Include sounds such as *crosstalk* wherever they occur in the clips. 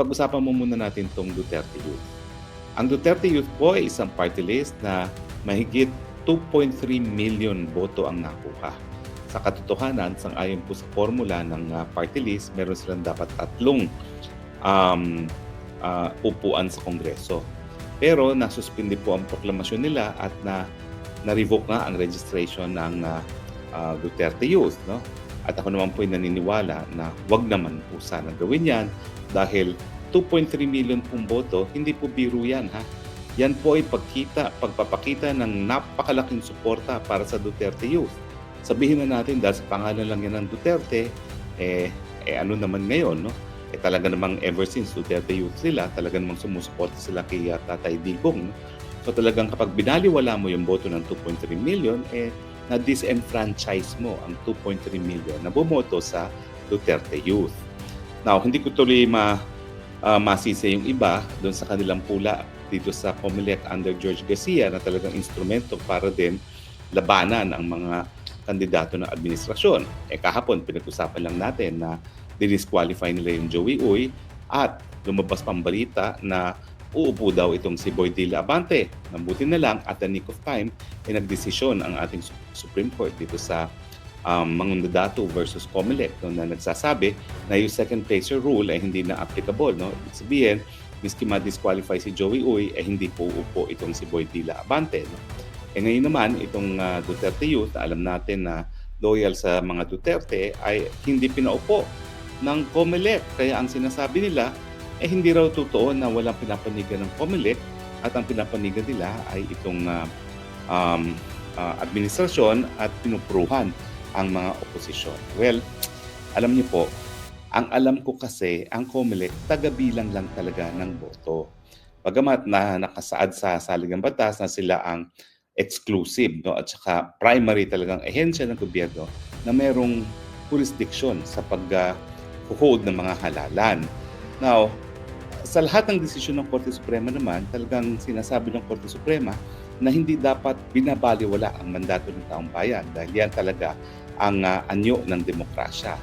pag-usapan mo muna natin itong Duterte Youth. Ang Duterte Youth po ay isang party list na mahigit 2.3 million boto ang nakuha. Sa katotohanan, sang-ayon po sa formula ng uh, party list, meron silang dapat tatlong um, uh, upuan sa Kongreso. Pero nasuspindi po ang proklamasyon nila at na na-revoke nga ang registration ng uh, uh, Duterte Youth. No? At ako naman po ay naniniwala na wag naman po sana gawin yan dahil 2.3 million pong boto, hindi po biro yan ha. Yan po ay pagkita, pagpapakita ng napakalaking suporta para sa Duterte Youth. Sabihin na natin dahil sa pangalan lang yan ng Duterte, eh, eh ano naman ngayon, no? Eh talaga namang ever since Duterte Youth sila, talaga namang sumusuporta sila kay uh, Tatay Digong. No? So talagang kapag binaliwala mo yung boto ng 2.3 million, eh na-disenfranchise mo ang 2.3 million na bumoto sa Duterte Youth. Now, hindi ko tuloy ma, uh, masisi yung iba doon sa kanilang pula dito sa Comelec under George Garcia na talagang instrumento para din labanan ang mga kandidato ng administrasyon. Eh kahapon, pinag-usapan lang natin na dinisqualify nila yung Joey Uy at lumabas pang balita na uupo daw itong si Boy De La Abante. Mabuti na lang at the nick of time ay nagdesisyon ang ating Supreme Court dito sa um, Mangundato versus Comelec no, na nagsasabi na yung second placer rule ay hindi na applicable. No? Ibig sabihin, miski ma-disqualify si Joey Uy, ay hindi po uupo itong si Boy De La Abante. No? Eh ngayon naman, itong uh, Duterte Youth, alam natin na loyal sa mga Duterte, ay hindi pinaupo ng COMELEC. Kaya ang sinasabi nila, eh hindi raw totoo na walang pinapanigan ng COMELEC at ang pinapanigan nila ay itong uh, um, uh, administrasyon at pinupruhan ang mga oposisyon. Well, alam niyo po, ang alam ko kasi, ang COMELEC, taga-bilang lang talaga ng boto. Pagamat na nakasaad sa saligang batas na sila ang exclusive no? at saka primary talagang ehensya ng gobyerno na merong jurisdiction sa pag-hold ng mga halalan. Now, sa lahat ng desisyon ng Korte Suprema naman, talagang sinasabi ng Korte Suprema na hindi dapat binabaliwala ang mandato ng taong bayan dahil yan talaga ang uh, anyo ng demokrasya.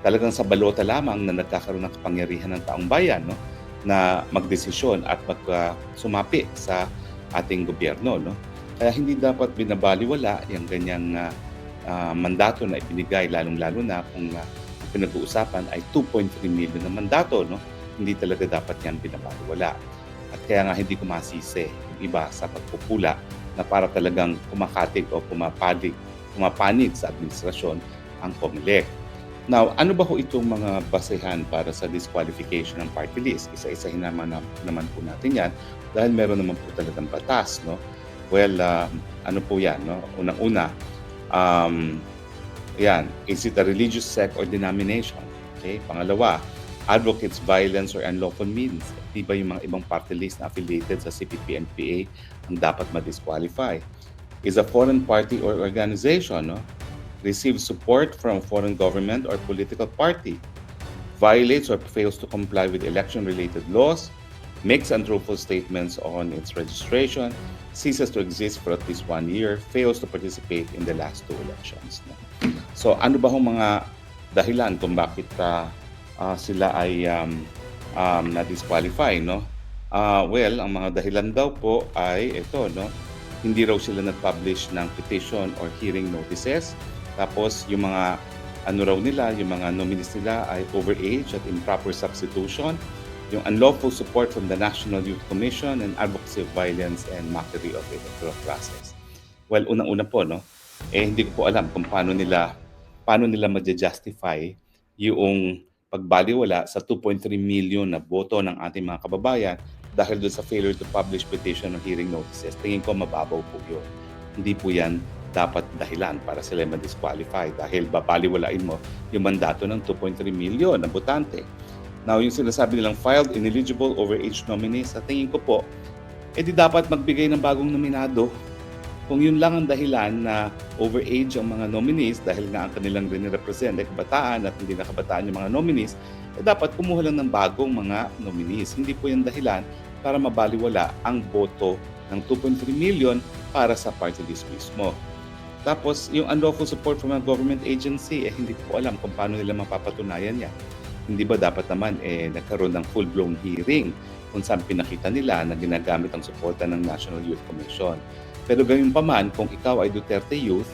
Talagang sa balota lamang na nagkakaroon ng kapangyarihan ng taong bayan no, na magdesisyon at mag uh, sa ating gobyerno. No? Kaya hindi dapat binabaliwala yung ganyang uh, uh, mandato na ibinigay, lalong-lalo na kung uh, pinag-uusapan ay 2.3 million na mandato. No? Hindi talaga dapat yan binabaliwala. At kaya nga hindi ko masisi yung iba sa pagpupula na para talagang kumakatig o pumapalig, pumapanig sa administrasyon ang COMELEC. Now, ano ba ho itong mga basehan para sa disqualification ng party list? Isa-isahin naman, naman po natin yan dahil meron naman po talagang batas. No? Well, uh, ano po yan? No? Unang-una, um, yan, is it a religious sect or denomination? Okay? Pangalawa, advocates violence or unlawful means. Di ba yung mga ibang party list na affiliated sa CPP-NPA ang dapat ma-disqualify? Is a foreign party or organization no? receives support from foreign government or political party, violates or fails to comply with election-related laws, makes untruthful statements on its registration, ceases to exist for at least one year, fails to participate in the last two elections. So ano ba hong mga dahilan kung bakit uh, uh, sila ay um, um, na-disqualify, no? Uh, well, ang mga dahilan daw po ay ito, no? Hindi raw sila nag-publish ng petition or hearing notices. Tapos yung mga ano raw nila, yung mga nominees nila ay overage at improper substitution yung unlawful support from the National Youth Commission and advocacy of violence and mockery of electoral process. Well, unang-una po, no, eh hindi ko po alam kung paano nila paano nila ma-justify yung pagbaliwala sa 2.3 million na boto ng ating mga kababayan dahil doon sa failure to publish petition or hearing notices. Tingin ko mababaw po yun. Hindi po yan dapat dahilan para sila ma-disqualify dahil babaliwalain mo yung mandato ng 2.3 million na botante. Now, yung sinasabi nilang filed ineligible overage nominees, sa tingin ko po, edi dapat magbigay ng bagong nominado. Kung yun lang ang dahilan na overage ang mga nominees dahil nga ang kanilang rin-represent ay kabataan at hindi nakabataan yung mga nominees, eh dapat kumuha lang ng bagong mga nominees. Hindi po yung dahilan para mabaliwala ang boto ng 2.3 million para sa party list mismo. Tapos, yung unlawful support from a government agency, eh hindi ko alam kung paano nila mapapatunayan yan. Hindi ba dapat naman eh nagkaroon ng full-blown hearing kung saan pinakita nila na ginagamit ang suporta ng National Youth Commission. Pero gayon pa man, kung ikaw ay Duterte Youth,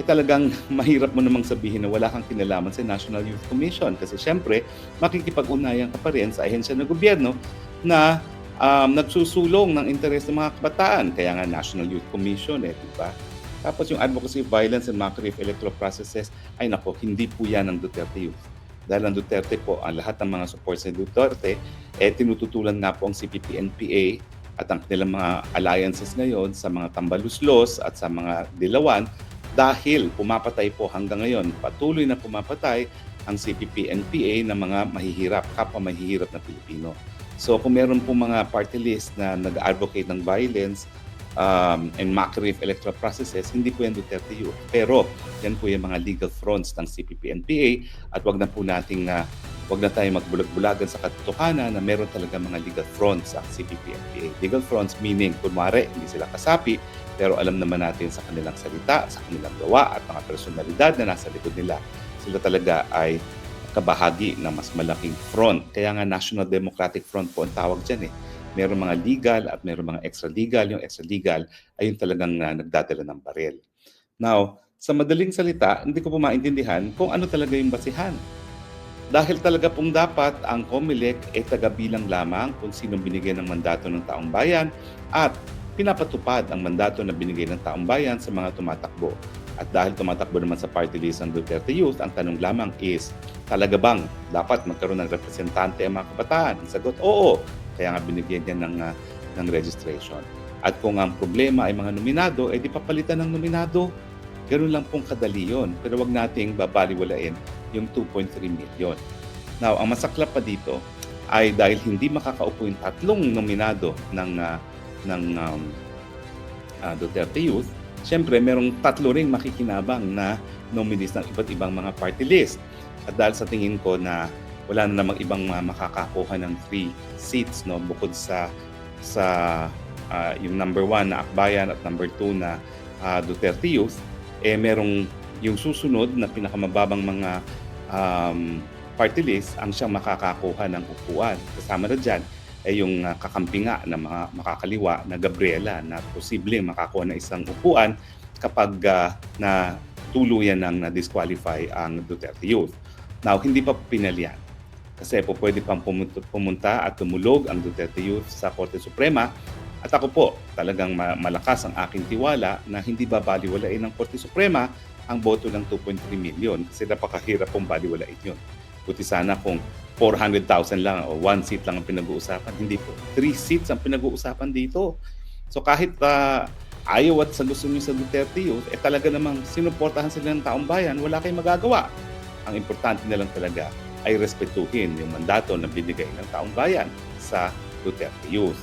eh talagang *laughs* mahirap mo namang sabihin na wala kang kinalaman sa National Youth Commission kasi syempre makikipag-unayan ka pa rin sa ahensya ng gobyerno na um, nagsusulong ng interes ng mga kabataan. Kaya nga National Youth Commission eh, di ba? Tapos yung advocacy, violence, and mockery of electoral processes, ay nako, hindi po yan ng Duterte Youth. Dahil ang Duterte po, ang lahat ng mga supports ni Duterte, eh tinututulan nga po ang CPP-NPA at ang kanilang mga alliances ngayon sa mga tambaluslos at sa mga dilawan dahil pumapatay po hanggang ngayon, patuloy na pumapatay ang CPP-NPA ng mga mahihirap, kapwa mahihirap na Pilipino. So kung meron po mga party list na nag-advocate ng violence um, and mockery of electoral processes, hindi po yan Duterte Youth. Pero yan po yung mga legal fronts ng CPP-NPA at wag na po nating na wag na tayo magbulag-bulagan sa katotohanan na meron talaga mga legal fronts ang CPP-NPA. Legal fronts meaning, kunwari, hindi sila kasapi, pero alam naman natin sa kanilang salita, sa kanilang gawa at mga personalidad na nasa likod nila, sila talaga ay kabahagi ng mas malaking front. Kaya nga National Democratic Front po ang tawag dyan eh. Meron mga legal at meron mga extra-legal. Yung extra-legal ay yung talagang uh, nagdadala ng baril. Now, sa madaling salita, hindi ko po maintindihan kung ano talaga yung basihan. Dahil talaga pong dapat ang COMELEC ay tagabilang lamang kung sino binigyan ng mandato ng taong bayan at pinapatupad ang mandato na binigay ng taong bayan sa mga tumatakbo. At dahil tumatakbo naman sa party list ng Duterte Youth, ang tanong lamang is, talaga bang dapat magkaroon ng representante ang mga kabataan? Ang sagot, oo. Kaya nga binigyan niya ng, uh, ng registration. At kung ang problema ay mga nominado, eh di papalitan ng nominado. Ganun lang pong kadali yun. Pero wag nating babaliwalain yung 2.3 million. Now, ang masaklap pa dito ay dahil hindi makakaupo yung tatlong nominado ng uh, ng um, uh, Duterte Youth, syempre merong tatlo ring makikinabang na nominees ng iba't ibang mga party list. At dahil sa tingin ko na wala na namang ibang uh, makakakuha ng three seats no bukod sa sa uh, yung number one na Akbayan at number two na uh, Duterte Youth, eh merong yung susunod na pinakamababang mga um, party list ang siyang makakakuha ng upuan. Kasama na dyan ay yung uh, kakampinga na mga makakaliwa na Gabriela na posibleng makakuha ng isang upuan kapag uh, na tuluyan ng na-disqualify ang Duterte Youth. Now, hindi pa pinalian. Kasi po pwede pang pumunta, at tumulog ang Duterte Youth sa Korte Suprema at ako po, talagang malakas ang aking tiwala na hindi babaliwalain ng Korte Suprema ang boto ng 2.3 million kasi napakahirap pong baliwalain yun. Buti sana kung 400,000 lang o one seat lang ang pinag-uusapan. Hindi po. Three seats ang pinag-uusapan dito. So kahit uh, ayaw at sa gusto niyo sa Duterte Youth, eh talaga namang sinuportahan sila ng taong bayan, wala kayong magagawa. Ang importante na lang talaga ay respetuhin yung mandato na binigay ng taong bayan sa Duterte Youth.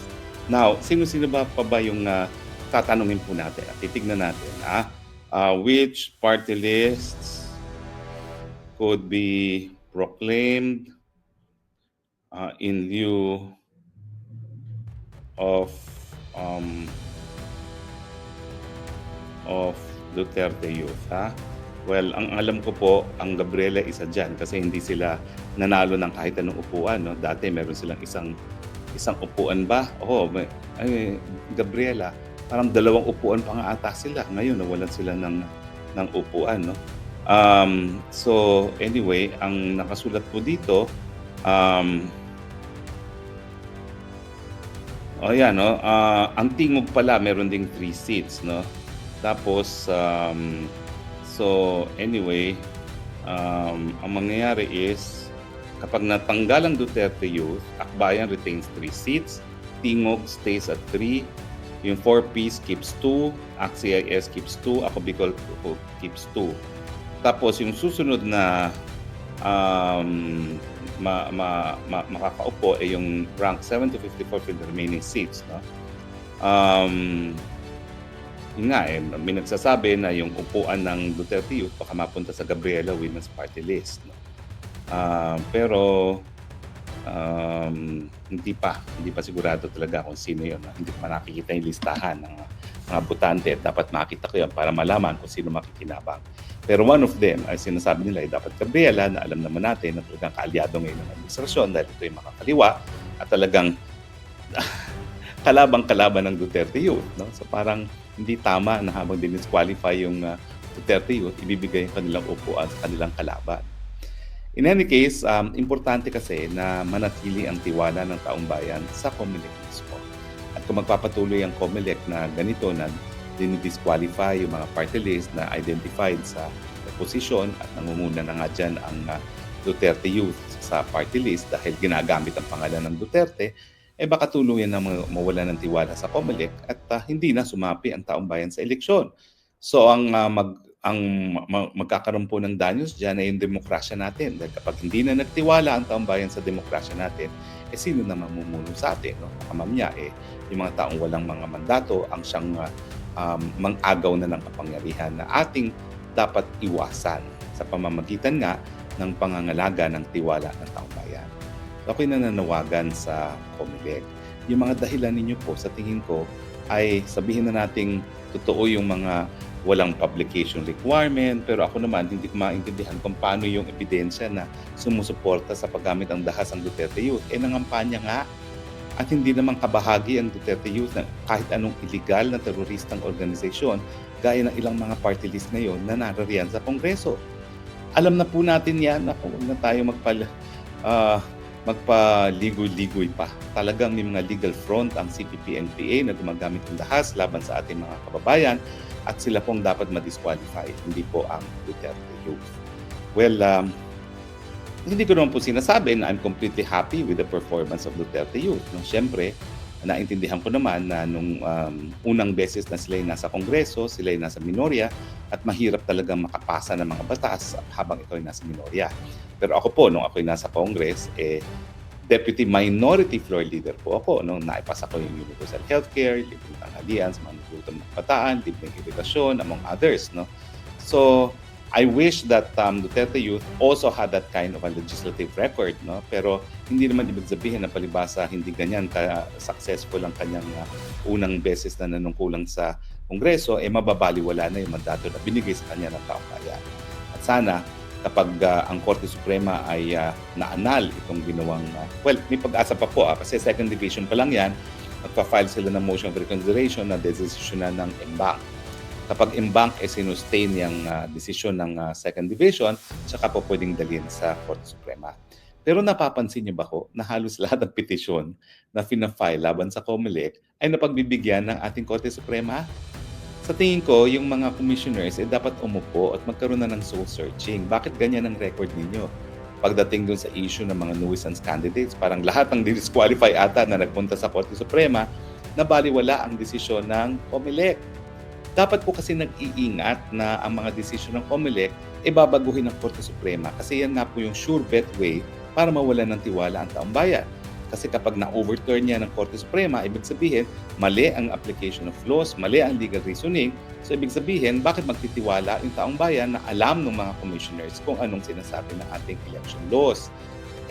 Now, sino-sino ba pa ba yung uh, tatanungin po natin at titignan natin ah, uh, which party lists could be proclaimed uh, in lieu of um, of Duterte Youth, ha? Well, ang alam ko po, ang Gabriela isa dyan kasi hindi sila nanalo ng kahit anong upuan. No? Dati meron silang isang isang upuan ba? Oo, may, ay, Gabriela, parang dalawang upuan pa nga ata sila. Ngayon, nawalan sila ng, ng upuan. No? Um, so, anyway, ang nakasulat po dito, um, oh yan, no? Uh, ang tingog pala, meron ding three seats, no? Tapos, um, so, anyway, um, ang mangyayari is, kapag natanggal ang Duterte Youth, Akbayan retains 3 seats, Tingog stays at 3, yung 4Ps keeps 2, ACT-CIS keeps 2, Ako Bicol keeps 2. Tapos yung susunod na um, ma, ma, ma, makakaupo ay yung rank 7 to 54 for the remaining seats. No? Um, yun nga eh, may nagsasabi na yung upuan ng Duterte Youth baka mapunta sa Gabriela Women's Party List. No? Uh, pero um, hindi pa, hindi pa sigurado talaga kung sino yun. Hindi pa nakikita yung listahan ng, mga botante at dapat makita ko yan para malaman kung sino makikinabang. Pero one of them ay sinasabi nila ay dapat Gabriela na alam naman natin na talagang kaalyado ngayon ng administrasyon dahil ito yung makakaliwa at talagang *laughs* kalabang-kalaban ng Duterte Youth. No? So parang hindi tama na habang dinisqualify yung uh, Duterte Youth, ibibigay yung kanilang upuan sa kanilang kalaban. In any case, um, importante kasi na manatili ang tiwala ng taong bayan sa Comelec mismo. At kung magpapatuloy ang Comelec na ganito na dinidisqualify yung mga party list na identified sa opposition at nangunguna na nga dyan ang uh, Duterte Youth sa party list dahil ginagamit ang pangalan ng Duterte, eh baka tuluyan na mawala ng tiwala sa Comelec at uh, hindi na sumapi ang taong bayan sa eleksyon. So ang uh, mag ang ma- magkakaroon po ng danyos diyan ay yung demokrasya natin. Dahil kapag hindi na nagtiwala ang taong bayan sa demokrasya natin, eh sino na mamumuno sa atin? No? Kamamya, eh, yung mga taong walang mga mandato ang siyang uh, um, mang-agaw na ng kapangyarihan na ating dapat iwasan sa pamamagitan nga ng pangangalaga ng tiwala ng taong bayan. Ako'y nananawagan sa Comelec. Yung mga dahilan ninyo po sa tingin ko ay sabihin na nating totoo yung mga walang publication requirement pero ako naman hindi ko maintindihan kung paano yung ebidensya na sumusuporta sa paggamit ng dahas ang Duterte Youth. Eh nangampanya nga at hindi naman kabahagi ang Duterte Youth na kahit anong illegal na teroristang organisasyon gaya ng ilang mga party list ngayon na narariyan sa Kongreso. Alam na po natin yan na huwag na tayo magpal, uh, magpaligoy-ligoy pa. Talagang may mga legal front ang CPP-NPA na gumagamit ng dahas laban sa ating mga kababayan at sila pong dapat ma-disqualify, hindi po ang Duterte Youth. Well, um, hindi ko naman po sinasabi na I'm completely happy with the performance of Duterte Youth. No, Siyempre, naintindihan ko naman na nung um, unang beses na sila ay nasa Kongreso, sila ay nasa minorya, at mahirap talagang makapasa ng mga batas habang ikaw ay nasa minorya. Pero ako po, nung ako ay nasa Congress, eh, Deputy Minority Floor Leader po ako nung naipasa ko yung Universal Healthcare, libreng tanghalian sa mga naglutang ng kabataan, libreng irrigasyon, among others. No? So, I wish that um, Duterte Youth also had that kind of a legislative record. No? Pero hindi naman ibig sabihin na palibasa hindi ganyan ka-successful ang kanyang uh, unang beses na nanungkulang sa Kongreso, eh mababaliwala na yung mandato na binigay sa kanya ng taong. At sana kapag uh, ang Korte Suprema ay uh, naanal itong ginawang, uh, well, may pag-asa pa po uh, kasi second division pa lang yan, magpa-file sila ng motion of reconsideration na desisyon na ng embank. Kapag embank ay sinustain yung uh, desisyon ng uh, second division, saka po pwedeng dalhin sa Korte Suprema. Pero napapansin niyo ba ko na halos *laughs* lahat ng petisyon na fina-file laban sa COMELEC ay napagbibigyan ng ating Korte Suprema? Sa tingin ko, yung mga commissioners eh, dapat umupo at magkaroon na ng soul searching. Bakit ganyan ang record ninyo? Pagdating dun sa issue ng mga nuisance candidates, parang lahat ng disqualify ata na nagpunta sa Korte Suprema, nabaliwala ang desisyon ng COMELEC. Dapat po kasi nag-iingat na ang mga desisyon ng COMELEC e babaguhin ng Korte Suprema kasi yan nga po yung sure bet way para mawala ng tiwala ang taong bayan. Kasi kapag na-overturn niya ng Korte Suprema, ibig sabihin, mali ang application of laws, mali ang legal reasoning. So ibig sabihin, bakit magtitiwala yung taong bayan na alam ng mga commissioners kung anong sinasabi ng ating election laws?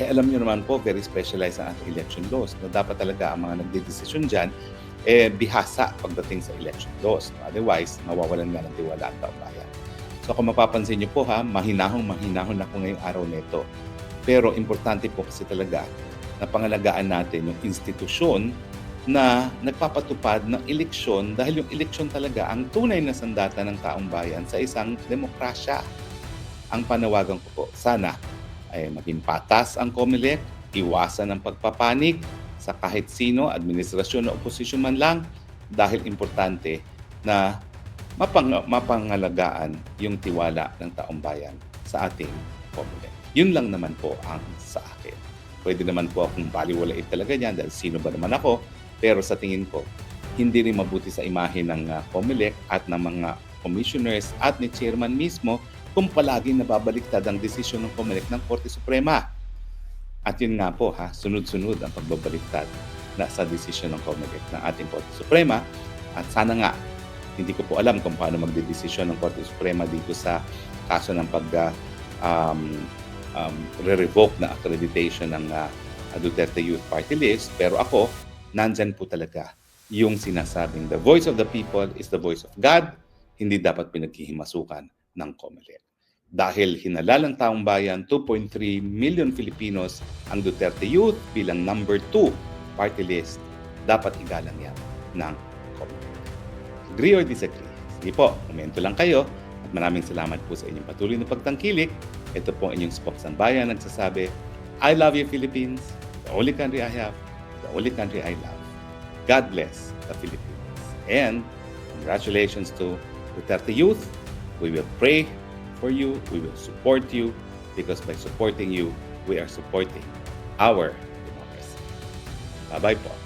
Eh alam niyo naman po, very specialized ang ating election laws na dapat talaga ang mga nagdidesisyon dyan eh bihasa pagdating sa election laws. Otherwise, mawawalan nga ng tiwala ang taong bayan. So kung mapapansin niyo po ha, mahinahong mahinahon ako ngayong araw nito. Pero importante po kasi talaga na pangalagaan natin yung institusyon na nagpapatupad ng eleksyon dahil yung eleksyon talaga ang tunay na sandata ng taong bayan sa isang demokrasya. Ang panawagan ko po, sana ay maging patas ang COMELEC, iwasan ang pagpapanik sa kahit sino, administrasyon o oposisyon man lang, dahil importante na mapang, mapangalagaan yung tiwala ng taong bayan sa ating COMELEC. Yun lang naman po ang sa akin. Pwede naman po akong baliwalain talaga niyan dahil sino ba naman ako. Pero sa tingin ko, hindi rin mabuti sa imahe ng uh, COMELEC at ng mga commissioners at ni chairman mismo kung palagi nababaliktad ang desisyon ng COMELEC ng Korte Suprema. At yun nga po ha, sunod-sunod ang pagbabaliktad na sa desisyon ng COMELEC ng ating Korte Suprema. At sana nga, hindi ko po alam kung paano magdedesisyon ng Korte Suprema dito sa kaso ng pag uh, um, um, re-revoke na accreditation ng uh, Duterte Youth Party List. Pero ako, nandyan po talaga yung sinasabing the voice of the people is the voice of God, hindi dapat pinagkihimasukan ng COMELEC. Dahil hinalalang taong bayan, 2.3 million Filipinos ang Duterte Youth bilang number 2 party list, dapat igalang yan ng COMELEC. Agree or disagree? Sige po, komento lang kayo at maraming salamat po sa inyong patuloy na pagtangkilik. Ito po ang inyong spokesang bayan nagsasabi, I love you Philippines, the only country I have, the only country I love. God bless the Philippines. And congratulations to Duterte Youth. We will pray for you. We will support you because by supporting you, we are supporting our democracy. Bye-bye po.